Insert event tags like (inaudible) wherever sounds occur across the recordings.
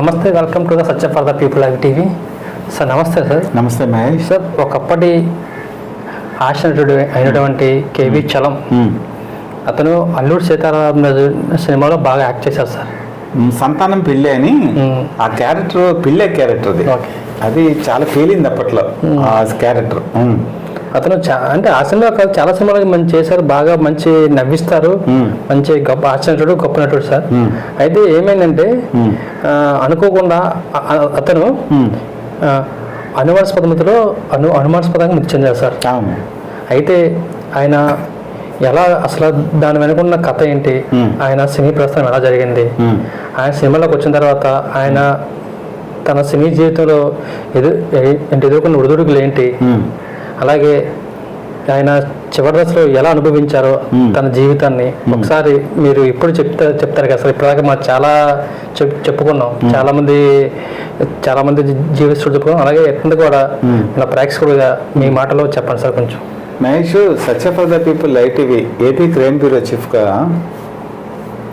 నమస్తే welcome to the Satya for the people live TV. Sir నమస్తే sir. నమస్తే Mahesh. Sir ఒకప్పటి ఆశనటుడు అయినటువంటి కేవి చలం. అతను అల్లూరు సీతారామరాజు సినిమాలో బాగా యాక్ట్ చేశారు సార్. సంతానం పిల్లి అని. ఆ క్యారెక్టర్ పిల్లే క్యారెక్టర్ అది చాలా పేలింది అప్పట్లో. ఆ క్యారెక్టర్. అతను చా అంటే ఆ సినిమా చాలా సినిమాలు మంచి చేశారు బాగా మంచి నవ్విస్తారు. మంచి గొప్ప ఆశనటుడు గొప్ప నటుడు సార్. అయితే ఏమైందంటే అనుకోకుండా అతను మ్మ్. ఆ, అనుమానాస్పదమతిలో అను అనుమానాస్పదంగా మృతి చెందారు సార్ అయితే ఆయన ఎలా అసలు దాని వెనుకున్న కథ ఏంటి. ఆయన సినీ ప్రస్థానం ఎలా జరిగింది. ఆయన సినిమాలోకి వచ్చిన తర్వాత ఆయన తన సినీ జీవితంలో ఎదు ఎదుర్కొన్న ఒడిదుడుకులు ఏంటి. అలాగే ఆయన చివరి దశలో ఎలా అనుభవించారో. తన జీవితాన్ని ఒకసారి మీరు ఇప్పుడు చెప్తా చెప్తారు కదా సార్ ఇప్పటిదాకా మనం చాలా చెప్ చెప్పుకున్నాం. చాలా మంది చాలా మంది జీవిస్తుడు చెప్పుకున్నాం. అలాగే ఎట్లా కూడా మ్మ్. మన ప్రేక్షకుడిగా మీ మాటలో చెప్పండి సార్ కొంచెం. Mahesh Satya for the people live TV AP crime bureau చీఫ్గా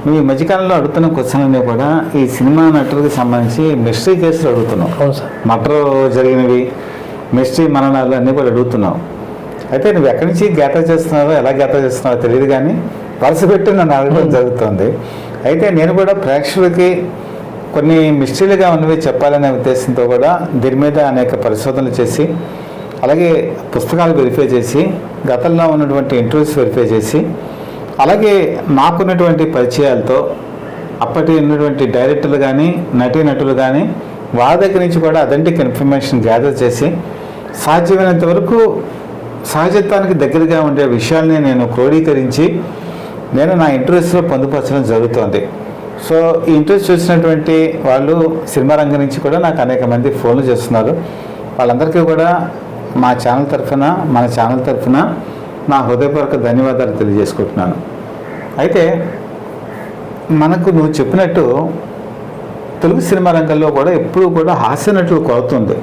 నువ్వు ఈ మధ్యకాలంలో అడుగుతున్న క్వశ్చన్ అన్నీ కూడా ఈ సినిమా నటులకు సంబంధించి మిస్టరీ కేసులు అడుగుతున్నావు అవును సార్. మటర్ జరిగినవి మిస్టరీ మరణాలు అన్నీ కూడా అడుగుతున్నావు. అయితే నువ్వు ఎక్కడి నుంచి గ్యాత చేస్తున్నావో ఎలా గ్యాత చేస్తున్నావో తెలియదు కానీ వరుస పెట్టి నన్ను అడగడం జరుగుతుంది. అయితే నేను కూడా ప్రేక్షకులకి కొన్ని మిస్టరీలుగా ఉన్నవి చెప్పాలనే ఉద్దేశంతో కూడా దీని మీద అనేక పరిశోధనలు చేసి అలాగే పుస్తకాలు వెరిఫై చేసి గతంలో ఉన్నటువంటి ఇంటర్వ్యూస్ వెరిఫై చేసి అలాగే నాకున్నటువంటి పరిచయాలతో అప్పటి ఉన్నటువంటి డైరెక్టర్లు కానీ నటీనటులు కానీ వాళ్ళ దగ్గర నుంచి కూడా అథెంటిక్ ఇన్ఫర్మేషన్ గ్యాదర్ చేసి సాధ్యమైనంత వరకు సహజత్వానికి దగ్గరగా ఉండే విషయాల్ని నేను క్రోడీకరించి నేను నా ఇంటర్వ్యూస్లో పొందుపరచడం జరుగుతోంది. సో ఈ ఇంటర్వ్యూస్ చూసినటువంటి వాళ్ళు సినిమా రంగం నుంచి కూడా నాకు అనేక మంది ఫోన్లు చేస్తున్నారు. వాళ్ళందరికీ కూడా మా ఛానల్ తరఫున మన ఛానల్ తరఫున నా హృదయపూర్వక ధన్యవాదాలు తెలియజేసుకుంటున్నాను. అయితే మనకు నువ్వు చెప్పినట్టు తెలుగు సినిమా రంగంలో కూడా ఎప్పుడూ కూడా హాస్య నటులు కొరత ఉంది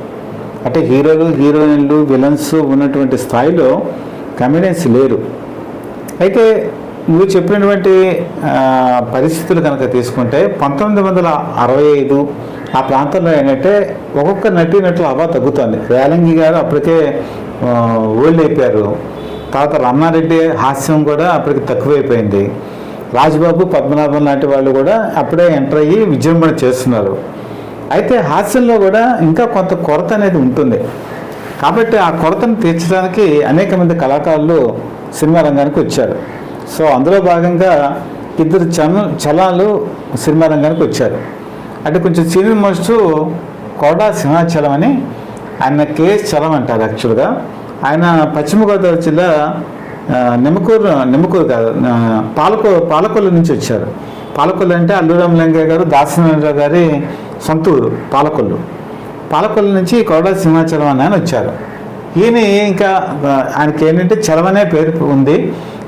అంటే హీరోలు హీరోయిన్లు విలన్స్ ఉన్నటువంటి స్థాయిలో కమెడియన్స్ లేరు. అయితే నువ్వు చెప్పినటువంటి పరిస్థితులు కనుక తీసుకుంటే పంతొమ్మిది వందల అరవై ఐదు ఆ ప్రాంతంలో ఏంటంటే ఒక్కొక్క నటి నటులు హవా తగ్గుతుంది. రేలంగి గారు అప్పటికే ఓల్డ్ అయిపోయారు. తర్వాత రమణారెడ్డి హాస్యం కూడా అప్పటికి తక్కువైపోయింది. రాజ్బాబు పద్మనాభం లాంటి వాళ్ళు కూడా అప్పుడే ఎంటర్ అయ్యి విజృంభణ చేస్తున్నారు. అయితే హాస్యంలో కూడా ఇంకా కొంత కొరత అనేది ఉంటుంది. కాబట్టి ఆ కొరతను తీర్చడానికి అనేక మంది కళాకారులు సినిమా రంగానికి వచ్చారు. సో అందులో భాగంగా ఇద్దరు చల చలాలు సినిమా రంగానికి వచ్చారు. అంటే కొంచెం సీనియర్ మోస్ట్ కోడా సింహాచలం అని ఆయన కేఎస్ చలం అంటారు యాక్చువల్గా. ఆయన పశ్చిమ గోదావరి జిల్లా నిమ్మకూరు నిమ్మకూరు కాదు పాలకూ పాలకో పాలకొల్లు నుంచి వచ్చారు. పాలకొల్లు అంటే అల్లు రామలింగయ్య గారు దాసనారాయణరావు గారి సొంత ఊరు పాలకొల్లు. పాలకొల్లు నుంచి కొరడా సింహాచలం అని ఆయన వచ్చారు. ఈయన ఇంకా ఆయనకి ఏంటంటే చలవనే పేరు ఉంది.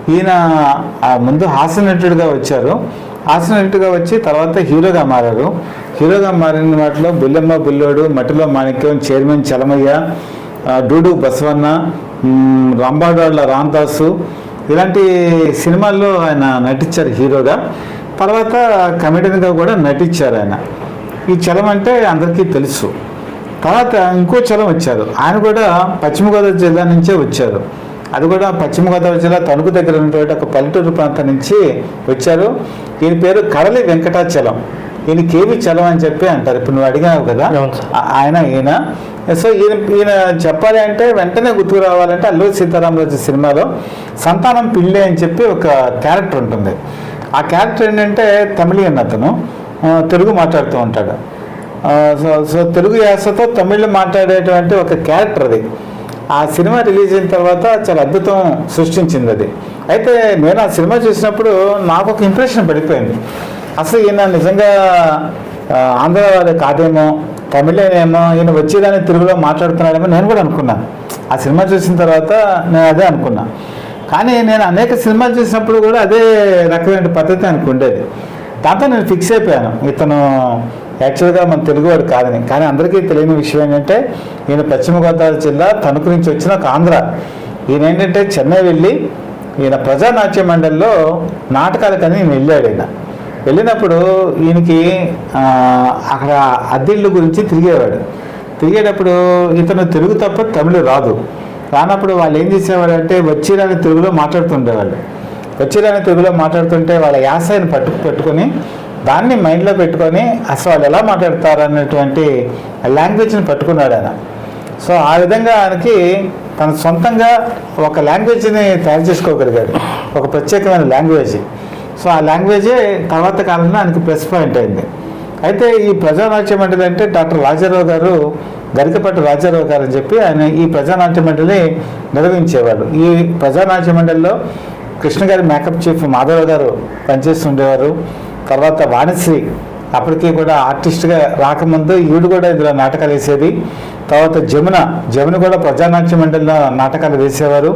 ఈయన ముందు హాస్యనటుడిగా వచ్చారు. హాస్యనటుడిగా వచ్చి తర్వాత హీరోగా మారారు. హీరోగా మారిన వాటిలో బుల్లెమ్మ బుల్లోడు మట్టిలో మాణిక్యం చైర్మన్ చలమయ్య డూడు బసవన్న మ్, రంబాడోళ్ళ రామదాసు ఇలాంటి సినిమాల్లో ఆయన నటించారు హీరోగా. తర్వాత కమెడియన్గా కూడా నటించారు ఆయన. ఈ చలం అంటే అందరికీ తెలుసు. తర్వాత ఇంకో చలం వచ్చారు. ఆయన కూడా పశ్చిమ గోదావరి జిల్లా నుంచే వచ్చారు. అది కూడా పశ్చిమ గోదావరి జిల్లా తణుకు దగ్గర ఉన్నటువంటి ఒక పల్లెటూరు ప్రాంతం నుంచి వచ్చారు. దీని పేరు కడలి వెంకటాచలం. ఈయన కేవి చలం అని చెప్పి అంటారు. ఇప్పుడు నువ్వు అడిగావు కదా ఆయన ఈయన. సో ఈయన ఈయన చెప్పాలి అంటే వెంటనే గుర్తుకు రావాలంటే అల్లూరి సీతారామరాజు సినిమాలో సంతానం పిల్లి అని చెప్పి ఒక క్యారెక్టర్ ఉంటుంది. ఆ క్యారెక్టర్ ఏంటంటే తమిళియన్ అతను. తెలుగు మాట్లాడుతూ ఉంటాడు. సో సో తెలుగు యాసతో తమిళ్ మాట్లాడేటువంటి ఒక క్యారెక్టర్ అది. ఆ సినిమా రిలీజ్ అయిన తర్వాత చాలా అద్భుతం సృష్టించింది అది. అయితే నేను ఆ సినిమా చూసినప్పుడు నాకు ఒక ఇంప్రెషన్ పడిపోయింది. అసలు ఈయన నిజంగా ఆ, ఆంధ్రవాది కాదేమో తమిళేనేమో ఈయన వచ్చేదాన్ని తెలుగులో మాట్లాడుతున్నాడేమో నేను కూడా అనుకున్నాను ఆ సినిమా చూసిన తర్వాత నేను అదే అనుకున్నా. కానీ నేను అనేక సినిమాలు చూసినప్పుడు కూడా అదే రకమైన పద్ధతి ఆయనకు ఉండేది. దాంతో నేను ఫిక్స్ అయిపోయాను. ఇతను యాక్చువల్గా మన తెలుగువాడు కాదని. కానీ అందరికీ తెలియని విషయం ఏంటంటే ఈయన పశ్చిమ గోదావరి జిల్లా తణుకు నుంచి వచ్చిన ఒక ఆంధ్ర. ఈయన ఏంటంటే చెన్నై వెళ్ళి ఈయన ప్రజానాట్య మండలిలో నాటకాలకని ఈయన వెళ్ళాడు ఈయన. వెళ్ళినప్పుడు ఈయనకి అక్కడ అద్దెళ్ళ గురించి తిరిగేవాడు. తిరిగేటప్పుడు ఇతను తెలుగు తప్ప తమిళ రాదు. రానప్పుడు వాళ్ళు ఏం చేసేవాడు అంటే వచ్చిరాని తెలుగులో మాట్లాడుతుండేవాళ్ళు. వచ్చిరాని తెలుగులో మాట్లాడుతుంటే వాళ్ళ యాసని పట్టు పెట్టుకొని దాన్ని మైండ్లో పెట్టుకొని అసలు వాళ్ళు ఎలా మాట్లాడతారు అన్నటువంటి లాంగ్వేజ్ని పట్టుకున్నాడు ఆయన. సో ఆ విధంగా ఆయనకి తన సొంతంగా ఒక లాంగ్వేజ్ని తయారు చేసుకోగలిగాడు. ఒక ప్రత్యేకమైన లాంగ్వేజ్. సో ఆ లాంగ్వేజే తర్వాత కాలంలో ఆయనకి ప్లస్ పాయింట్ అయింది. అయితే ఈ ప్రజానాట్య మండలి అంటే డాక్టర్ రాజారావు గారు గరికపట్టు రాజారావు గారు అని చెప్పి ఆయన ఈ ప్రజానాట్య మండలిని నిర్వహించేవాడు ఈ ప్రజానాట్య మండలిలో కృష్ణ గారి మేకప్ చీఫ్ మాధవ్ గారు పనిచేస్తుండేవారు. తర్వాత వాణిశ్రీ అప్పటికి కూడా ఆర్టిస్ట్గా రాకముందు ఈవిడ కూడా ఇందులో నాటకాలు వేసేది. తర్వాత జమున జమున కూడా ప్రజానాట్య మండలిలో నాటకాలు వేసేవారు.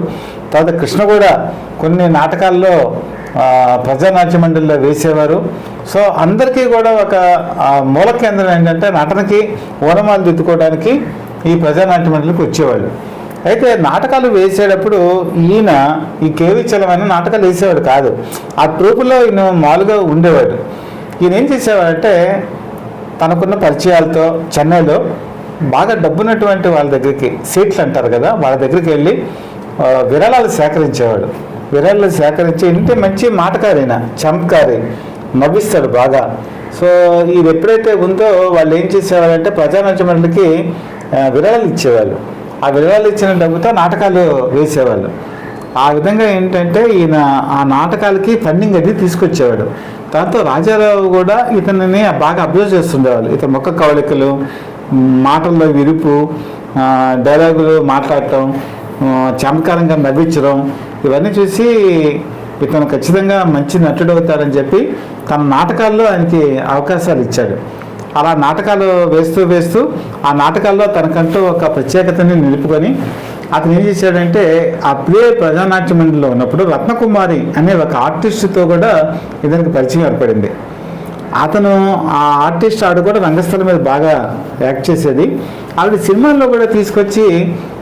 తర్వాత కృష్ణ కూడా కొన్ని నాటకాల్లో ప్రజానాట్య మండలిలో వేసేవారు. సో అందరికీ కూడా ఒక మూల కేంద్రం ఏంటంటే నటనకి ఓనమాలు దిద్దుకోవడానికి ఈ ప్రజానాట్య మండలికి వచ్చేవాళ్ళు. అయితే నాటకాలు వేసేటప్పుడు ఈయన ఈ కేవీ చలమైన నాటకాలు వేసేవాడు కాదు. ఆ ట్రూపులో ఈయన మామూలుగా ఉండేవాడు. ఈయన ఏం చేసేవాడంటే తనకున్న పరిచయాలతో చెన్నైలో బాగా డబ్బున్నటువంటి వాళ్ళ దగ్గరికి సీట్లు అంటారు కదా వాళ్ళ దగ్గరికి వెళ్ళి విరాళాలు సేకరించేవాడు. విరాళాలు సేకరించి ఇంటే మంచి మాటకారైన చమత్కారి నవ్విస్తాడు బాగా. సో ఇది ఎప్పుడైతే ఉందో వాళ్ళు ఏం చేసేవారంటే ప్రజానాట్య విరాళాలు ఇచ్చేవాళ్ళు. ఆ విరాళాలు ఇచ్చిన డబ్బుతో నాటకాలు వేసేవాళ్ళు. ఆ విధంగా ఏంటంటే ఈయన ఆ నాటకాలకి ఫండింగ్ అది తీసుకొచ్చేవాడు. దాంతో రాజారావు కూడా ఇతనిని బాగా అబ్జర్వ్ చేస్తుండేవాళ్ళు. ఇతని మొక్క కవళికలు మాటల్లో విరుపు డైలాగులు మాట్లాడటం చమత్కారంగా నవ్వించడం ఇవన్నీ చూసి ఇతను ఖచ్చితంగా మంచి నటుడు అవుతాడని చెప్పి తన నాటకాల్లో ఆయనకి అవకాశాలు ఇచ్చాడు. అలా నాటకాలు వేస్తూ వేస్తూ ఆ నాటకాల్లో తనకంటూ ఒక ప్రత్యేకతని నిలుపుకొని అతను ఏం చేశాడంటే అప్పుడే ప్లే ప్రజానాట్య మండలిలో ఉన్నప్పుడు రత్నకుమారి అనే ఒక ఆర్టిస్ట్తో కూడా ఇతనికి పరిచయం ఏర్పడింది. అతను ఆ ఆర్టిస్ట్ ఆడు కూడా రంగస్థలం మీద బాగా యాక్ట్ చేసేది. ఆవిడ సినిమాల్లో కూడా తీసుకొచ్చి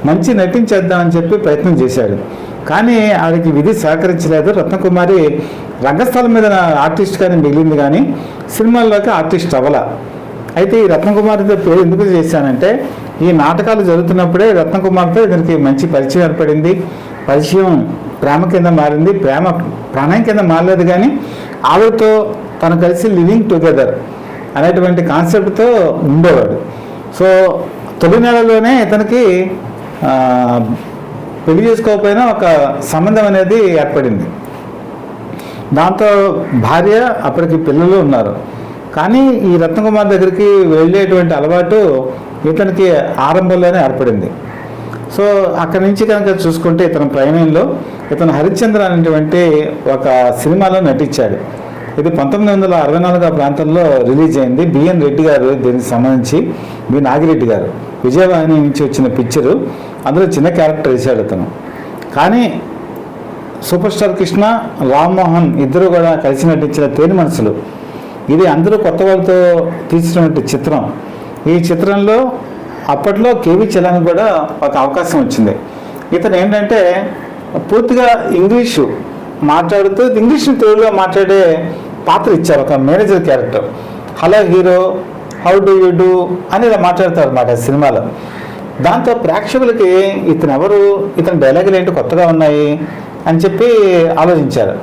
మంచి నటించేద్దామని చెప్పి ప్రయత్నం చేశాడు. కానీ ఆవిడకి విధి సహకరించలేదు. రత్నకుమారి రంగస్థలం మీద ఆర్టిస్ట్ కానీ మిగిలింది కానీ సినిమాల్లోకి ఆర్టిస్ట్ అవ్వల. అయితే ఈ రత్నకుమారితో పేరు ఎందుకు చేశానంటే ఈ నాటకాలు జరుగుతున్నప్పుడే రత్నకుమార్తో ఇతనికి మంచి పరిచయం ఏర్పడింది. పరిచయం ప్రేమ కింద మారింది. ప్రేమ ప్రాణం కింద మారలేదు కానీ ఆవిడతో తను కలిసి లివింగ్ టుగెదర్ అనేటువంటి కాన్సెప్ట్తో ఉండేవాడు. సో తొలి నెలలోనే ఇతనికి పెళ్ళి చేసుకోకపోయినా ఒక సంబంధం అనేది ఏర్పడింది. దాంతో భార్య అప్పటికి పిల్లలు ఉన్నారు. కానీ ఈ రత్నకుమార్ దగ్గరికి వెళ్ళేటువంటి అలవాటు ఇతనికి ఆరంభంలోనే ఏర్పడింది. సో అక్కడి నుంచి కనుక చూసుకుంటే ఇతని ప్రయాణంలో ఇతను హరిశ్చంద్ర అనేటువంటి ఒక సినిమాలో నటించాడు. ఇది పంతొమ్మిది వందల అరవై నాలుగు ప్రాంతంలో రిలీజ్ అయింది. బిఎన్ రెడ్డి గారు దీనికి సంబంధించి బి. నాగిరెడ్డి గారు విజయవాణి నుంచి వచ్చిన పిక్చరు. అందులో చిన్న క్యారెక్టర్ వేశాడు అతను. కానీ సూపర్ స్టార్ కృష్ణ రామ్మోహన్ ఇద్దరు కూడా కలిసి నటించిన తేని మనసులు ఇది అందరూ కొత్త వాళ్ళతో తీసినటువంటి చిత్రం. ఈ చిత్రంలో అప్పట్లో కేవి చలానికి కూడా ఒక అవకాశం వచ్చింది. ఇతను ఏంటంటే పూర్తిగా ఇంగ్లీషు మాట్లాడుతూ ఇంగ్లీష్ని తెలుగులో మాట్లాడే పాత్ర ఇచ్చారు. ఒక manager character. Hello hero how do you do? అని ఇలా మాట్లాడతారు అన్నమాట సినిమాలో. దాంతో ప్రేక్షకులకి ఇతను ఎవరు ఇతని డైలాగులు ఏంటి? కొత్తగా ఉన్నాయి? అని చెప్పి ఆలోచించారు.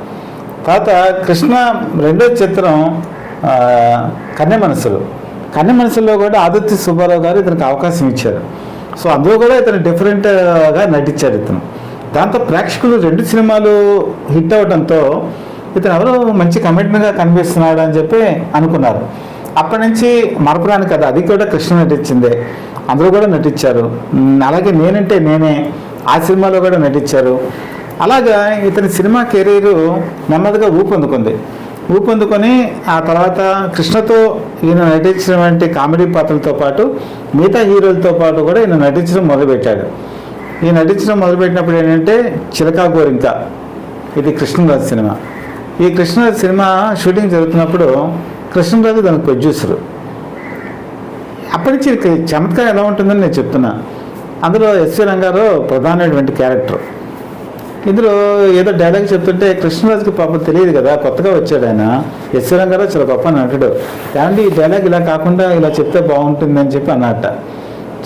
తర్వాత కృష్ణ రెండో చిత్రం కన్నె మనసులు. కన్నె మనసుల్లో కూడా ఆదిత్య సుబ్బారావు గారు ఇతనికి అవకాశం ఇచ్చారు. సో అందులో కూడా ఇతను డిఫరెంట్గా నటించాడు ఇతను. దాంతో ప్రేక్షకులు రెండు సినిమాలు హిట్ అవడంతో ఇతను ఎవరో మంచి కమిట్మెంట్గా కనిపిస్తున్నాడు అని చెప్పి అనుకున్నారు. అప్పటి నుంచి మరపురాని కథ. అది కూడా కృష్ణ నటించిందే. అందరూ కూడా నటించారు. అలాగే నేనంటే నేనే ఆ సినిమాలో కూడా నటించారు. అలాగా ఇతని సినిమా కెరీరు నెమ్మదిగా ఊపందుకుంది. ఊపందుకొని ఆ తర్వాత కృష్ణతో ఈయన నటించినటువంటి కామెడీ పాత్రలతో పాటు మిగతా హీరోలతో పాటు కూడా ఈయన నటించడం మొదలుపెట్టాడు. ఈ నటించడం మొదలుపెట్టినప్పుడు ఏంటంటే చిలకా గోరింక. ఇది కృష్ణరాజు సినిమా. ఈ కృష్ణరాజు సినిమా షూటింగ్ జరుగుతున్నప్పుడు కృష్ణరాజు దాని ప్రొడ్యూసరు. అప్పటి నుంచి చమత్కారం ఎలా ఉంటుందని నేను చెప్తున్నా. అందులో ఎస్వి రంగారావు ప్రధానమైనటువంటి క్యారెక్టర్. ఇందులో ఏదో డైలాగ్ చెప్తుంటే కృష్ణరాజుకి పాపం తెలియదు కదా కొత్తగా వచ్చాడు ఆయన. యశ్వరం గారు చాలా గొప్ప నటుడు. ఏమంటే ఈ డైలాగ్ ఇలా కాకుండా ఇలా చెప్తే బాగుంటుంది అని చెప్పి అన్నట్ట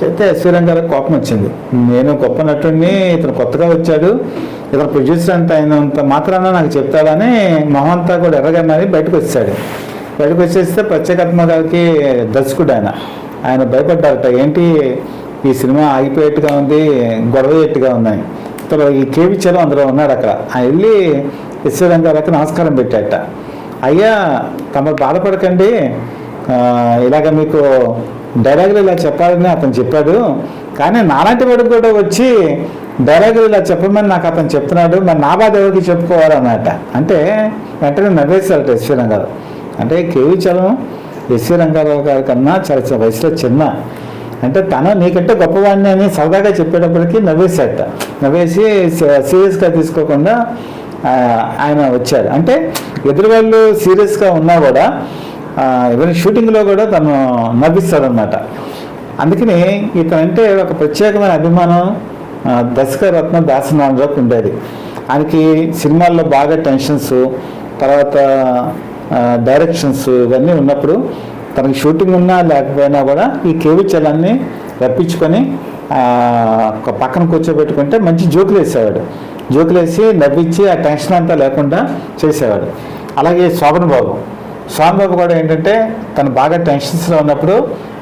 చెప్తే యశ్వరం గారికి కోపం వచ్చింది. నేను గొప్ప నటుడిని ఇతను కొత్తగా వచ్చాడు ఇతను ప్రొడ్యూసర్ అంత అయినంత మాత్రాన నాకు చెప్తాడని మొహంతా కూడా ఎర్రగన్నది బయటకు వచ్చాడు బయటకు వచ్చేస్తే ప్రత్యేకాత్మ గారికి దర్శకుడు ఆయన. ఆయన భయపడ్డారట ఏంటి ఈ సినిమా ఆగిపోయేట్టుగా ఉంది గొడవ ఉన్నాయి. ఉందని తర్వాత ఈ కేవి చలం అందులో ఉన్నాడు అక్కడ. ఆయన వెళ్ళి యశ్వరం గారికి నమస్కారం పెట్టాట. అయ్యా తమ బాధపడకండి. ఇలాగ మీకు డైలాగులు ఇలా చెప్పాలని అతను చెప్పాడు. కానీ నాలాంటి వాడు కూడా వచ్చి డైలాగులు ఇలా చెప్పమని నాకు అతను చెప్తున్నాడు. మరి నా బాధ ఎవరికి చెప్పుకోవాలన్నమాట అంటే వెంటనే నవ్వేశారట యశ్వరం గారు అంటే కేవీ చలం ఎస్వి రంగారావు గారి కన్నా చాలా వయసులో చిన్న అంటే తను నీకంటే గొప్పవాడిని అని సరదాగా చెప్పేటప్పటికి నవ్వేశాట నవ్వేసి సీరియస్గా తీసుకోకుండా ఆయన వచ్చాడు అంటే ఎదురు వాళ్ళు సీరియస్గా ఉన్నా కూడా ఈవెన్ షూటింగ్లో కూడా తను నవ్విస్తాడనమాట అందుకని ఇతనంటే ఒక ప్రత్యేకమైన అభిమానం ఆ, దర్శకరత్న దాసనారాయణరావుకి ఉండేది. ఆయనకి సినిమాల్లో బాగా టెన్షన్స్ తర్వాత డైరెక్షన్స్ ఇవన్నీ ఉన్నప్పుడు తనకి షూటింగ్ ఉన్నా లేకపోయినా కూడా ఈ కేవీ చలాన్ని రప్పించుకొని ఒక పక్కన కూర్చోబెట్టుకుంటే మంచి జోకులు వేసేవాడు. జోకులు వేసి నవ్వించి ఆ టెన్షన్ అంతా లేకుండా చేసేవాడు. అలాగే శోభన్ బాబు. శోభన్ బాబు కూడా ఏంటంటే తను బాగా టెన్షన్స్లో ఉన్నప్పుడు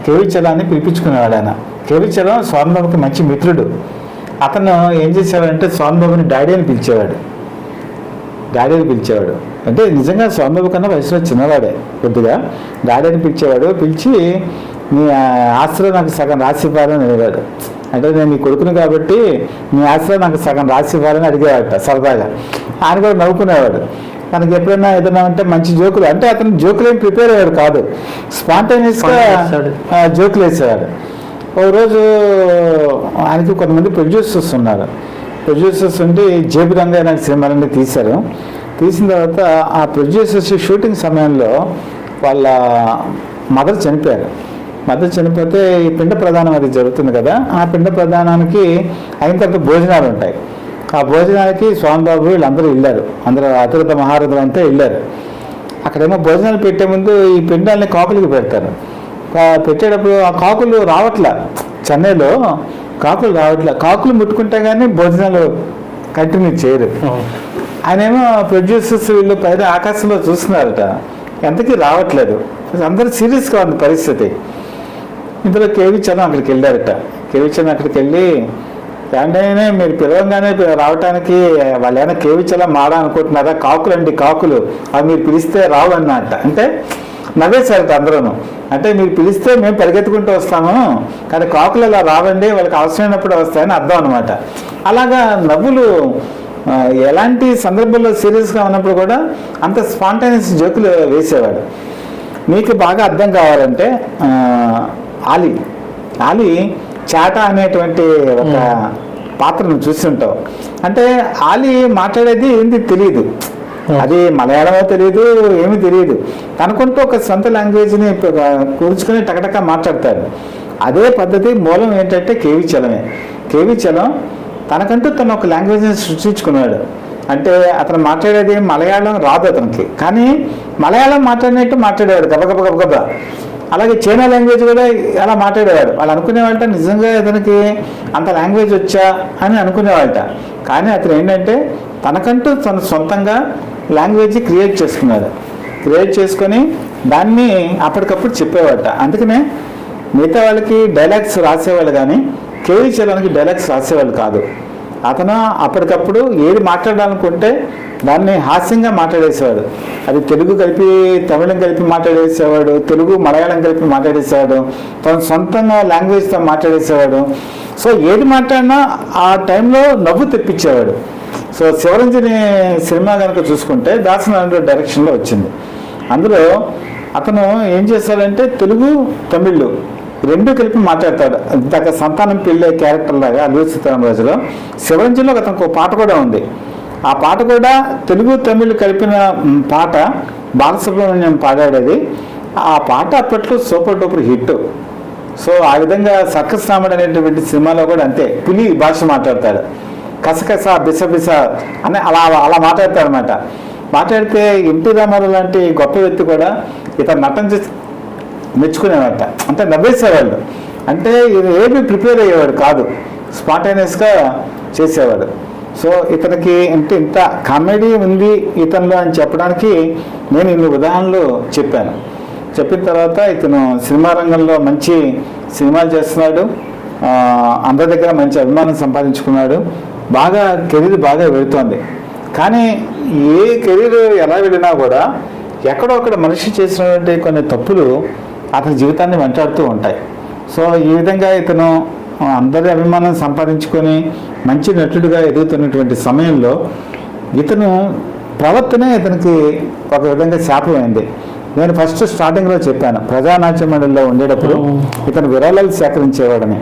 కేవీ చలాన్ని పిలిపించుకునేవాడు ఆయన. కేవి చలం శోభన్ బాబుకి మంచి మిత్రుడు. అతను ఏం చేసేవాడంటే శోభన్ బాబుని డాడీ అని పిలిచేవాడు. డాడీ అని పిలిచేవాడు. అంటే నిజంగా స్వామిబాబు కన్నా వయసులో చిన్నవాడే కొద్దిగా. డాడీ అని పిలిచేవాడు పిలిచి నీ ఆస్తిలో నాకు సగం రాసి ఇవ్వాలని అడిగాడు. అంటే నేను నీ కొడుకుని కాబట్టి నీ ఆస్తిలో నాకు సగం రాసి ఇవ్వాలని అడిగేవాడట సరదాగా. ఆయన కూడా నవ్వుకునేవాడు. మనకి ఎప్పుడైనా ఏదైనా అంటే మంచి జోకులు అంటే అతను జోకులు ఏం ప్రిపేర్ అయ్యాడు కాదు. స్పాంటేనియస్గా. జోకులు వేసేవాడు ఒక రోజు ఆయనకి కొంతమంది ప్రొడ్యూసర్స్ ఉన్నారు. ప్రొడ్యూసర్స్ ఉండి జేబు రంగా నాకు సినిమాలన్నీ తీశారు. తీసిన తర్వాత ఆ ప్రొడ్యూసర్స్ షూటింగ్ సమయంలో వాళ్ళ మదర్ చనిపోయారు. మదర్ చనిపోతే ఈ పిండ ప్రధానం అది జరుగుతుంది కదా ఆ పిండ ప్రధానానికి అయిన తర్వాత భోజనాలు ఉంటాయి. ఆ భోజనానికి స్వామిబాబు వీళ్ళందరూ వెళ్ళారు. అందరూ అతిరథ మహారథులు అంతా వెళ్ళారు. అక్కడేమో భోజనాలు పెట్టే ముందు ఈ పిండాలని కాకులకి పెడతారు. పెట్టేటప్పుడు ఆ కాకులు రావట్లా. చెన్నైలో కాకులు రావట్లా. కాకులు ముట్టుకుంటే కానీ భోజనాలు కంటిన్యూ చేయరు. ఆయనేమో ప్రొడ్యూసర్స్ వీళ్ళు పైన ఆకాశంలో చూస్తున్నారట. ఎంతకీ రావట్లేదు. అందరూ సీరియస్గా ఉంది పరిస్థితి. ఇందులో కేవీ చలం అక్కడికి వెళ్ళారట. కేవీ చలం అక్కడికి వెళ్ళి వెంటనే మీరు పిలవంగానే రావటానికి వాళ్ళు ఏమైనా కేవీ చలం మాడా అనుకుంటున్నారా? కాకులు అండి కాకులు. అవి మీరు పిలిస్తే రావు అన్నట్ట అంటే నవ్వేశారట అందరూను. అంటే మీరు పిలిస్తే మేము పరిగెత్తుకుంటూ వస్తాము కానీ కాకులు అలా రావండి వాళ్ళకి అవసరమైనప్పుడు వస్తాయని అర్థం అనమాట అలాగా నవ్వులు ఎలాంటి సందర్భంలో సీరియస్గా ఉన్నప్పుడు కూడా అంత స్పాంటైనస్ జోకులు వేసేవాడు మీకు బాగా అర్థం కావాలంటే ఆలి. ఆలి చాట అనేటువంటి ఒక పాత్రను చూస్తుంటావు. అంటే ఆలి మాట్లాడేది ఏంది తెలియదు. అది మలయాళమో తెలియదు ఏమీ తెలియదు తనకుంటూ ఒక సొంత లాంగ్వేజ్ని కూర్చుకొని టకటక మాట్లాడతాడు. అదే పద్ధతి మూలం ఏంటంటే కేవి చలమే. కేవి చలం తనకంటూ తను ఒక లాంగ్వేజ్ని సృష్టించుకున్నాడు. అంటే అతను మాట్లాడేది మలయాళం రాదు అతనికి. కానీ మలయాళం మాట్లాడినట్టు మాట్లాడేవాడు గబగబ గబగబ అలాగే చైనా లాంగ్వేజ్ కూడా అలా మాట్లాడేవాడు. వాళ్ళు అనుకునేవాళ్ళ నిజంగా అతనికి అంత లాంగ్వేజ్ వచ్చా? అని అనుకునేవాళ్ళట. కానీ అతను ఏంటంటే తనకంటూ తన సొంతంగా లాంగ్వేజ్ క్రియేట్ చేసుకున్నాడు. క్రియేట్ చేసుకొని దాన్ని అప్పటికప్పుడు చెప్పేవాట. అందుకనే మిగతా వాళ్ళకి డైలాగ్స్ రాసేవాళ్ళు కానీ కేవీ చలానికి డైలాగ్స్ రాసేవాళ్ళు కాదు. అతను అప్పటికప్పుడు ఏది మాట్లాడాలనుకుంటే దాన్ని హాస్యంగా మాట్లాడేసేవాడు. అది తెలుగు కలిపి తమిళం కలిపి మాట్లాడేసేవాడు తెలుగు మలయాళం కలిపి మాట్లాడేసేవాడు తన సొంతంగా లాంగ్వేజ్తో మాట్లాడేసేవాడు. సో ఏది మాట్లాడినా ఆ టైంలో నవ్వు తెప్పించేవాడు. సో శివరంజని సినిమా కనుక చూసుకుంటే దాసనారాయణ డైరెక్షన్లో వచ్చింది. అందులో అతను ఏం చేశాడంటే తెలుగు తమిళ్ రెండు కలిపి మాట్లాడతాడు. ఇందాక సంతానం పెళ్ళే క్యారెక్టర్ లాగా అల్లు సీతారామరాజులో శివరంజన్లో అతనికి ఒక పాట కూడా ఉంది. ఆ పాట కూడా తెలుగు తమిళ్ కలిపిన పాట బాలసుబ్రహ్మణ్యం పాడాడేది. ఆ పాట అప్పట్లో సూపర్ డూపర్ హిట్. సో ఆ విధంగా సక్కస్ రాముడు అనేటువంటి సినిమాలో కూడా అంతే పులి భాష మాట్లాడతాడు. కసకస బిసబిస అని అలా అలా మాట్లాడతారనమాట మాట్లాడితే ఎన్టీ రామారావు లాంటి గొప్ప వ్యక్తి కూడా ఇతను నటన చేసి మెచ్చుకునేవాట. అంటే నవ్వేసేవాళ్ళు. అంటే ఇది ఏమి ప్రిపేర్ అయ్యేవాడు కాదు. స్పాంటేనియస్గా చేసేవాడు. సో ఇతనికి అంటే ఇంత కామెడీ ఉంది ఇతనిలో అని చెప్పడానికి నేను ఇన్ని ఉదాహరణలు చెప్పాను. చెప్పిన తర్వాత ఇతను సినిమా రంగంలో మంచి సినిమాలు చేస్తున్నాడు. అందరి దగ్గర మంచి అభిమానం సంపాదించుకున్నాడు. బాగా కెరీర్ బాగా వెళుతోంది. కానీ ఏ కెరీర్ ఎలా వెళ్ళినా కూడా ఎక్కడో అక్కడ మనిషి చేసినటువంటి కొన్ని తప్పులు అతని జీవితాన్ని వెంటాడుతూ ఉంటాయి. సో ఈ విధంగా ఇతను అందరి అభిమానం సంపాదించుకొని మంచి నటుడిగా ఎదుగుతున్నటువంటి సమయంలో ఇతను ప్రవర్తనే ఇతనికి ఒక విధంగా శాపమైంది. నేను ఫస్ట్ స్టార్టింగ్లో చెప్పాను ప్రజానాట్య మండలిలో ఉండేటప్పుడు ఇతను విరాళాలు సేకరించేవాడని.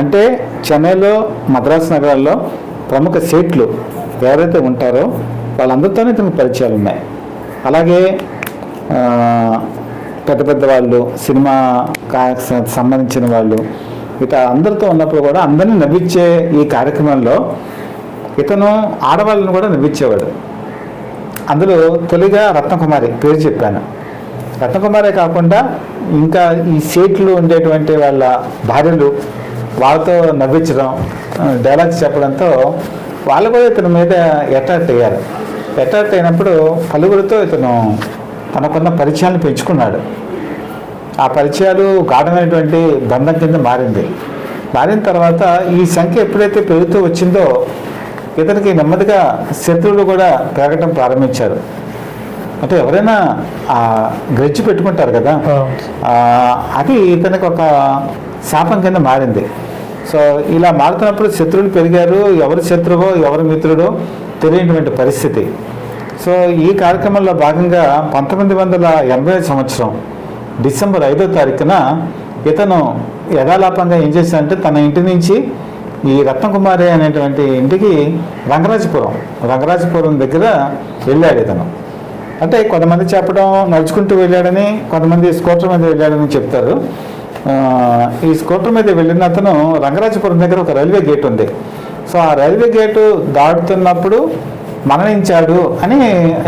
అంటే చెన్నైలో మద్రాసు నగరాల్లో ప్రముఖ సీట్లు ఎవరైతే ఉంటారో వాళ్ళందరితోనే ఇతనికి పరిచయాలు ఉన్నాయి. అలాగే పెద్ద పెద్ద వాళ్ళు సినిమా కా- సంబంధించిన వాళ్ళు ఇక అందరితో ఉన్నప్పుడు కూడా అందరినీ నవ్వించే ఈ కార్యక్రమంలో ఇతను ఆడవాళ్ళని కూడా నవ్వించేవాడు. అందులో తొలిగా రత్నకుమారి పేరు చెప్పాను. రత్నకుమారే కాకుండా ఇంకా ఈ సీట్లు ఉండేటువంటి వాళ్ళ భార్యలు వాళ్ళతో నవ్వించడం డైలాగ్స్ చెప్పడంతో వాళ్ళు కూడా ఇతని మీద అట్రాక్ట్ అయ్యారు. అట్రాక్ట్ అయినప్పుడు పలువురితో ఇతను తనకున్న పరిచయాన్ని పెంచుకున్నాడు. ఆ పరిచయాలు గాఢమైనటువంటి బంధం కింద మారింది. మారిన తర్వాత ఈ సంఖ్య ఎప్పుడైతే పెరుగుతూ వచ్చిందో ఇతనికి నెమ్మదిగా శత్రువులు కూడా పెరగడం ప్రారంభించారు. అంటే ఎవరైనా గ్రెడ్జ్ పెట్టుకుంటారు కదా? అది ఇతనికి ఒక శాపం కింద మారింది. సో ఇలా మారుతున్నప్పుడు శత్రువులు పెరిగారు. ఎవరు శత్రువో ఎవరు మిత్రుడో తెలియనటువంటి పరిస్థితి. సో ఈ కార్యక్రమంలో భాగంగా పంతొమ్మిది వందల ఎనభై సంవత్సరం డిసెంబర్ ఐదో తారీఖున ఇతను యథాలాపంగా ఏం చేశాడంటే తన ఇంటి నుంచి ఈ రత్నకుమారి అనేటువంటి ఇంటికి రంగరాజపురం రంగరాజపురం దగ్గర వెళ్ళాడు ఇతను. అంటే కొంతమంది చెప్పడం నడుచుకుంటూ వెళ్ళాడని కొంతమంది స్కూటర్ మీద వెళ్ళాడని చెప్తారు. ఈ స్కూటర్ మీద వెళ్ళిన అతను రంగరాజపురం దగ్గర ఒక రైల్వే గేట్ ఉంది. సో ఆ రైల్వే గేటు దాటుతున్నప్పుడు మరణించాడు అని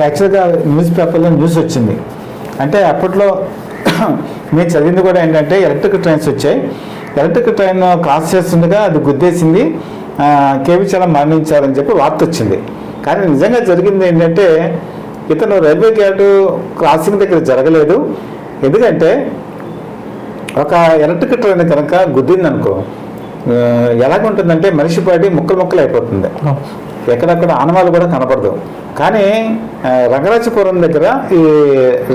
యాక్చువల్గా న్యూస్ పేపర్లో న్యూస్ వచ్చింది. అంటే అప్పట్లో (coughs) మీరు చదివింది కూడా ఏంటంటే ఎలక్ట్రిక్ ట్రైన్స్ వచ్చాయి. ఎలక్ట్రిక్ ట్రైన్ క్రాస్ చేస్తుండగా అది గుద్దేసింది. కేవీ చాలా మరణించారని చెప్పి వార్త వచ్చింది. కానీ నిజంగా జరిగింది ఏంటంటే ఇతను రైల్వే గేటు క్రాసింగ్ దగ్గర జరగలేదు. ఎందుకంటే ఒక ఎలక్ట్రిక్ ట్రైన్ కనుక గుద్దిందనుకో ఎలాగుంటుందంటే మనిషి పడి ముక్కలు ముక్కలు అయిపోతుంది. ఎక్కడక్కడ ఆనవాళ్ళు కూడా కనపడదు. కానీ రంగరాజపురం దగ్గర ఈ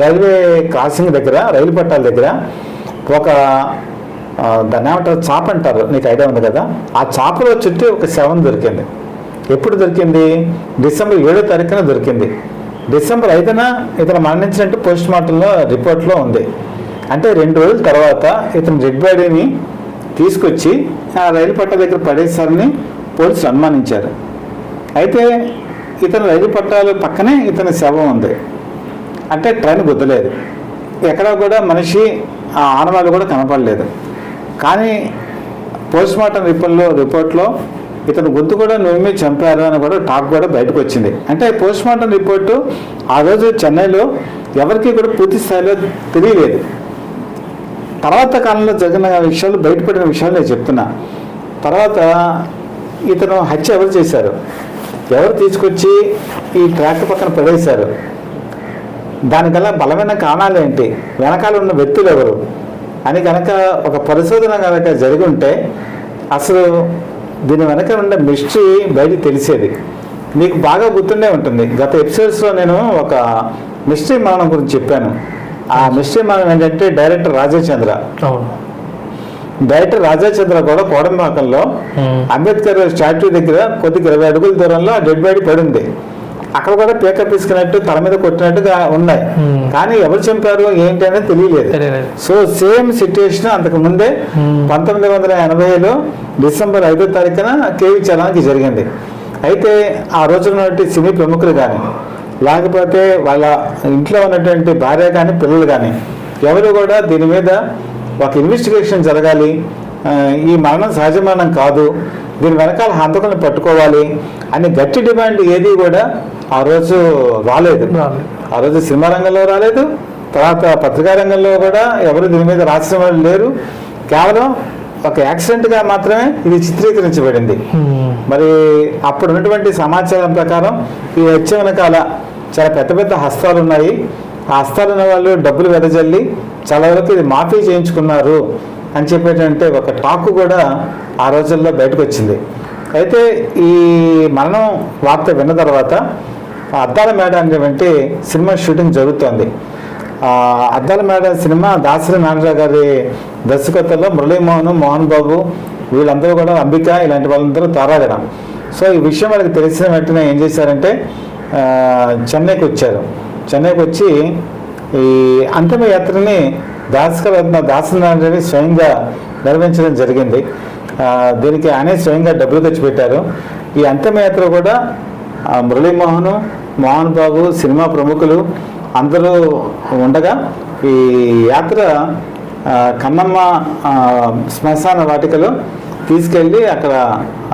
రైల్వే క్రాసింగ్ దగ్గర రైలు పట్టాల దగ్గర ఒక దాన్ని ఏమంటారు చాప అంటారు. నీకు ఐడియా ఉంది కదా? ఆ చాపలో చుట్టూ ఒక శవం దొరికింది. ఎప్పుడు దొరికింది? డిసెంబర్ ఏడో తారీఖున దొరికింది. డిసెంబర్ ఐదున ఇతను మరణించినట్టు పోస్ట్ మార్టంలో రిపోర్ట్లో ఉంది. అంటే రెండు రోజుల తర్వాత ఇతను డెడ్ బాడీని తీసుకొచ్చి ఆ రైలు పట్ట దగ్గర పడేసారని పోలీసులు అనుమానించారు. అయితే ఇతను రైలు పట్టాల పక్కనే ఇతని శవం ఉంది. అంటే ట్రైన్ గుద్దలేదు. ఎక్కడ కూడా మనిషి ఆ ఆనవాళ్ళు కూడా కనపడలేదు. కానీ పోస్ట్ మార్టం రిపోర్ట్లో రిపోర్ట్లో ఇతను గొంతు కూడా నువ్వు చంపారు అని కూడా టాక్ కూడా బయటకు వచ్చింది. అంటే పోస్ట్ మార్టం రిపోర్టు ఆ రోజు చెన్నైలో ఎవరికి కూడా పూర్తి స్థాయిలో తెలియలేదు. తర్వాత కాలంలో జరిగిన విషయాలు బయటపడిన విషయాలు నేను చెప్తున్నా. తర్వాత ఇతను హత్య ఎవరు చేశారు? ఎవరు తీసుకొచ్చి ఈ ట్రాక్ పక్కన పడేశారు? దానికల్లా బలమైన కారణాలు ఏంటి? వెనకాల ఉన్న వ్యక్తులు ఎవరు? అని కనుక ఒక పరిశోధన కనుక జరిగి ఉంటే అసలు దీని వెనక ఉన్న మిస్టరీ బయట తెలిసేది. మీకు బాగా గుర్తుండే ఉంటుంది. గత ఎపిసోడ్స్లో నేను ఒక మిస్టరీ మరణం గురించి చెప్పాను. ఆ మరణం ఏంటంటే డైరెక్టర్ రాజేచంద్ర డైరెక్టర్ రాజాచంద్ర కూడా కోడంబాకంలో Hmm. అంబేద్కర్ స్టాట్యూ దగ్గర కొద్దిగా ఇరవై అడుగుల దూరంలో ఆ డెడ్ బాడీ పడింది అక్కడ కూడా పేకప్ తీసుకున్నట్టు తల మీద కొట్టినట్టుగా ఉన్నాయి. కానీ ఎవరు చంపారు ఏంటి అనేది తెలియలేదు. సో సేమ్ సిచ్యుయేషన్ అంతకు ముందే. పంతొమ్మిది వందల ఎనభైలో డిసెంబర్ ఐదో తారీఖున కేవీ చలానికి జరిగింది అయితే ఆ రోజున సినీ ప్రముఖులు కానీ లేకపోతే వాళ్ళ ఇంట్లో ఉన్నటువంటి భార్య కానీ పిల్లలు కానీ ఎవరు కూడా దీని మీద ఒక ఇన్వెస్టిగేషన్ జరగాలి. ఈ మరణం సహజ మరణం కాదు. దీని వెనకాల హంతకులను పట్టుకోవాలి అని గట్టి డిమాండ్ ఏది కూడా ఆ రోజు రాలేదు. ఆ రోజు సినిమా రంగంలో రాలేదు. తర్వాత పత్రికా రంగంలో కూడా ఎవరు దీని మీద రాసిన వాళ్ళు లేరు. కేవలం ఒక యాక్సిడెంట్గా మాత్రమే ఇది చిత్రీకరించబడింది. మరి అప్పుడు ఉన్నటువంటి సమాచారం ప్రకారం ఈ వచ్చే వెనకాల చాలా పెద్ద పెద్ద హస్తాలు ఉన్నాయి ఆ హస్తాలు ఉన్న వాళ్ళు డబ్బులు వెదజల్లి చాలా వరకు ఇది మాఫీ చేయించుకున్నారు అని చెప్పేటంటే ఒక టాక్ కూడా ఆ రోజుల్లో బయటకు వచ్చింది అయితే ఈ మరణం వార్త విన్న తర్వాత అద్దాల మేడ అనేటువంటి సినిమా షూటింగ్ జరుగుతోంది. అద్దాల మేడ సినిమా దాసరి నాగరావు గారి దర్శకత్వంలో మురళీమోహన్ మోహన్ బాబు వీళ్ళందరూ కూడా అంబిక ఇలాంటి వాళ్ళందరూ తారాగడం సో ఈ విషయం వాళ్ళకి తెలిసిన వెంటనే ఏం చేశారంటే చెన్నైకి వచ్చారు. చెన్నైకి వచ్చి ఈ అంతిమ యాత్రని దాసకరత్న దాసనారాయణ స్వయంగా నిర్వహించడం జరిగింది. దీనికి ఆయనే స్వయంగా డబ్బులు ఖర్చు పెట్టారు ఈ అంతిమ యాత్ర కూడా మురళీమోహన్ మోహన్ బాబు సినిమా ప్రముఖులు అందరూ ఉండగా ఈ యాత్ర కన్నమ్మ శ్మశాన వాటికలో తీసుకెళ్ళి అక్కడ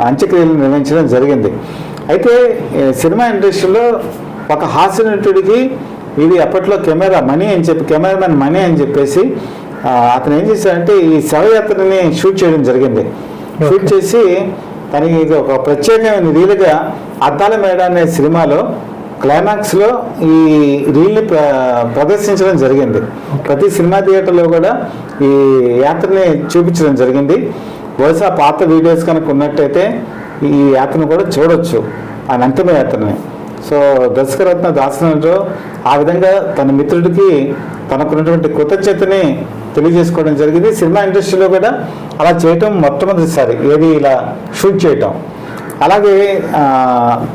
అంత్యక్రియలు నిర్వహించడం జరిగింది. అయితే సినిమా ఇండస్ట్రీలో ఒక హాస్య నటుడికి ఇది అప్పట్లో కెమెరా మనీ అని చెప్పి కెమెరామెన్ మనీ అని చెప్పేసి అతను ఏం చేశాడంటే ఈ శవయాత్రని షూట్ చేయడం జరిగింది. షూట్ చేసి తనకి ఇది ఒక ప్రత్యేకమైన రీలుగా అద్దాల మేడ అనే సినిమాలో క్లైమాక్స్లో ఈ రీల్ని ప్ర ప్రదర్శించడం జరిగింది. ప్రతి సినిమా థియేటర్లో కూడా ఈ యాత్రని చూపించడం జరిగింది. బహుశా పాత వీడియోస్ కనుక ఉన్నట్టయితే ఈ యాత్రను కూడా చూడొచ్చు ఆ అంతిమ యాత్రని. సో దర్శకరత్న దాసనరావు ఆ విధంగా తన మిత్రుడికి తనకున్నటువంటి కృతజ్ఞతని తెలియజేసుకోవడం జరిగింది. సినిమా ఇండస్ట్రీలో కూడా అలా చేయటం మొట్టమొదటిసారి ఏది ఇలా షూట్ చేయటం. అలాగే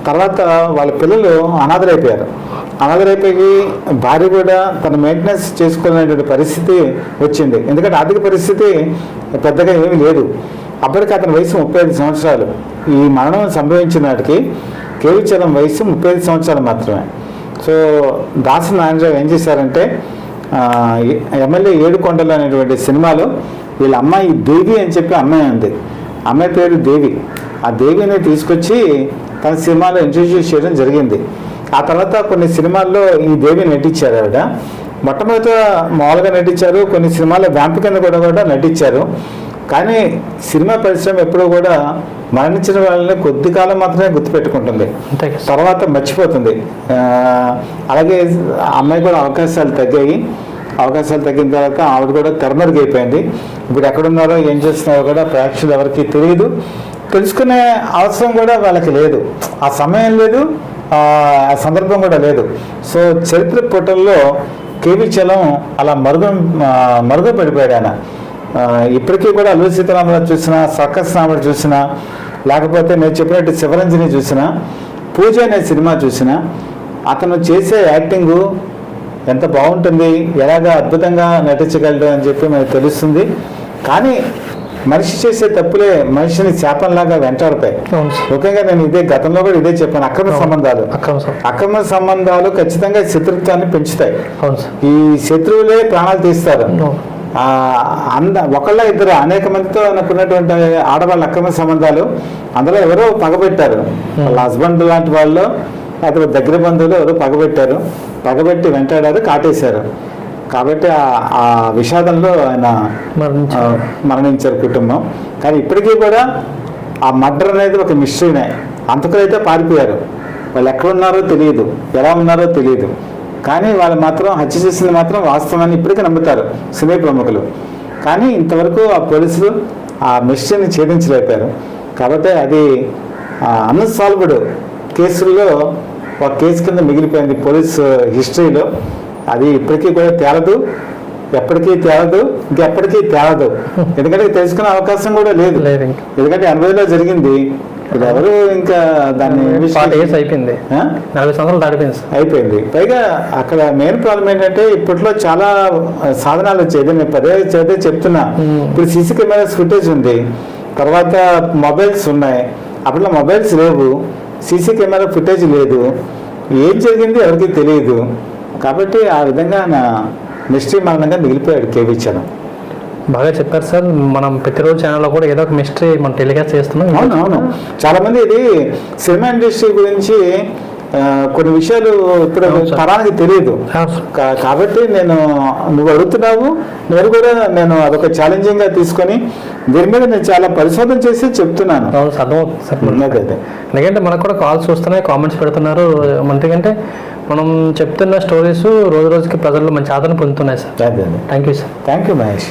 తర్వాత వాళ్ళ పిల్లలు అనాథరైపోయారు అనాథరైపోయి భార్య కూడా తన మెయింటెనెన్స్ చేసుకునేటువంటి పరిస్థితి వచ్చింది. ఎందుకంటే ఆర్థిక పరిస్థితి పెద్దగా ఏమీ లేదు. అప్పటికి అతని వయసు ముప్పై ఐదు సంవత్సరాలు. ఈ మరణం సంభవించిన నాటికి కేవీచలం వయసు ముప్పై ఐదు సంవత్సరాలు మాత్రమే. సో దాసు నారాయణరావు ఏం చేశారంటే ఎమ్మెల్యే ఏడుకొండలు అనేటువంటి సినిమాలో వీళ్ళ అమ్మాయి దేవి అని చెప్పి అమ్మాయి ఉంది. అమ్మాయి పేరు దేవి. ఆ దేవిని తీసుకొచ్చి తన సినిమాలో ఇంట్రడ్యూస్ చేయడం జరిగింది. ఆ తర్వాత కొన్ని సినిమాల్లో ఈ దేవి నటించారు ఆవిడ. మొట్టమొదట మామూలుగా నటించారు కొన్ని సినిమాల్లో వ్యాంపు కింద కూడా కూడా నటించారు. కానీ సినిమా పరిశ్రమ ఎప్పుడూ కూడా మరణించిన వాళ్ళని కొద్ది కాలం మాత్రమే గుర్తుపెట్టుకుంటుంది. తర్వాత మర్చిపోతుంది. అలాగే అమ్మాయి కూడా అవకాశాలు తగ్గాయి. అవకాశాలు తగ్గిన తర్వాత ఆవిడ కూడా తెరమరుగైపోయింది ఇప్పుడు ఎక్కడున్నారో ఏం చేస్తున్నారో కూడా ప్రేక్షకులు ఎవరికి తెలియదు. తెలుసుకునే అవసరం కూడా వాళ్ళకి లేదు. ఆ సమయం లేదు ఆ సందర్భం కూడా లేదు. సో చరిత్ర పుటల్లో కేవీ చలం అలా మరుగు మరుగు పడిపోయాడు ఆయన. ఇప్పటికీ కూడా అల్లు సీతారామరాజు చూసినా సర్కస్ రాముడు చూసినా లేకపోతే నేను చెప్పినట్టు శివరంజని చూసినా పూజ అనే సినిమా చూసినా అతను చేసే యాక్టింగు ఎంత బాగుంటుంది ఎలాగా అద్భుతంగా నటించగలడు అని చెప్పి మనకు తెలుస్తుంది. కానీ మనిషి చేసే తప్పులే మనిషిని శాపంలాగా వెంటాడతాయి. ముఖ్యంగా నేను ఇదే గతంలో కూడా ఇదే చెప్పాను అక్రమ సంబంధాలు. అక్రమ సంబంధాలు ఖచ్చితంగా శత్రుత్వాన్ని పెంచుతాయి. ఈ శత్రువులే ప్రాణాలు తీస్తారు. అంద ఒకళ్ళ ఇద్దరు అనేక మందితో నాకున్నటువంటి ఆడవాళ్ళ అక్రమ సంబంధాలు అందులో ఎవరో పగబెట్టారు. వాళ్ళ హస్బెండ్ లాంటి వాళ్ళు అతను దగ్గర బంధువులు ఎవరో పగబెట్టారు. పగబెట్టి వెంటాడారు కాటేశారు. కాబట్టి ఆ- విషాదంలో ఆయన మరణించారు. కుటుంబం. కానీ ఇప్పటికీ కూడా ఆ మర్డర్ అనేది ఒక మిస్టరీనే. అంతకులైతే పారిపోయారు. వాళ్ళు ఎక్కడ ఉన్నారో తెలియదు. ఎలా ఉన్నారో తెలియదు. కానీ వాళ్ళు మాత్రం హత్య చేసింది మాత్రం వాస్తవాన్ని ఇప్పటికీ నమ్ముతారు సినీ ప్రముఖులు. కానీ ఇంతవరకు ఆ పోలీసులు ఆ మిస్టరీని ఛేదించలేపారు కాబట్టి అది అన్సాల్వ్డ్ కేసుల్లో ఒక కేసు కింద మిగిలిపోయింది పోలీస్ హిస్టరీలో. అది ఇప్పటికీ కూడా తేలదు. ఎప్పటికీ తేలదు. ఇంకెప్పటికీ తేలదు. ఎందుకంటే తెలుసుకునే అవకాశం కూడా లేదు. ఎందుకంటే ఎనభైలో జరిగింది. ఎవరు ఇంకా దాన్ని అయిపోయింది? నలభై సంవత్సరాలు దాటిపోయింది అయిపోయింది. పైగా అక్కడ మెయిన్ ప్రాబ్లం ఏంటంటే ఇప్పట్లో చాలా సాధనాలు వచ్చాయి. ఇది నేను పదే చదివే చెప్తున్నా. ఇప్పుడు సీసీ కెమెరాస్ ఫుటేజ్ ఉంది. తర్వాత మొబైల్స్ ఉన్నాయి. అప్పట్లో మొబైల్స్ లేవు. సీసీ కెమెరా ఫుటేజ్ లేదు. ఏం జరిగింది ఎవరికి తెలియదు. కాబట్టి ఆ విధంగా నా మిస్టరీ మరణంగా మిగిలిపోయాడు కేవీ చలం బాగా చెప్పారు సార్. మనం ప్రతిరోజు ఛానల్లో కూడా ఏదో ఒక మిస్టరీ మనం టెలికాస్ట్ చేస్తున్నాం. అవును అవును. చాలా మంది ఇది సినిమా ఇండస్ట్రీ గురించి కొన్ని విషయాలు ఇప్పుడు. తరానికి తెలియదు. కాబట్టి నేను నువ్వు అడుగుతున్నావు నేను కూడా నేను అదొక ఛాలెంజింగ్గా తీసుకొని దీని మీద నేను చాలా పరిశోధన చేసి చెప్తున్నాను. ఎందుకంటే మనకు కూడా కాల్స్ వస్తున్నాయి కామెంట్స్ పెడుతున్నారు. ఎందుకంటే మనం చెప్తున్న స్టోరీస్ రోజు రోజుకి ప్రజల్లో మంచి ఆదరణ పొందుతున్నాయి sir. Thank you sir thank you Mahesh.